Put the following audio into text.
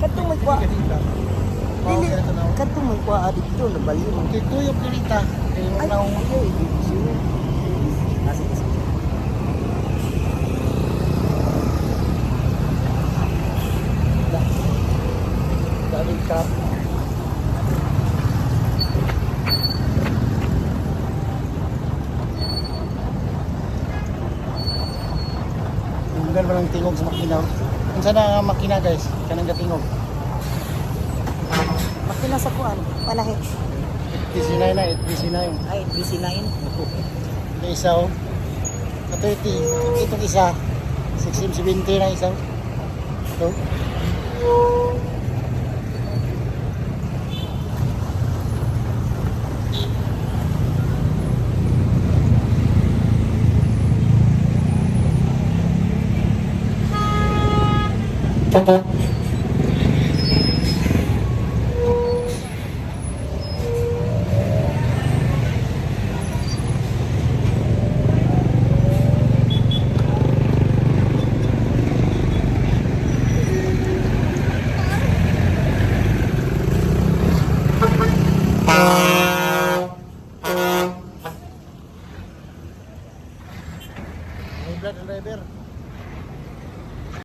Katong may kwa. Dili, na. katong may kwa adito na bali. Okay, tuyok kirita. Kaya Ay, okay. Sige, sige. daming cup. Tunggal ba ng tingog sa makina? Kung saan ang makina guys? Kanang gatingog. Makina sa kuan. Palahi. DC9 na, 8DC9. Ay, BC9. Yung isa oh. Sa 30. Itong isa. 1670 na isa. Ito. Brad and River.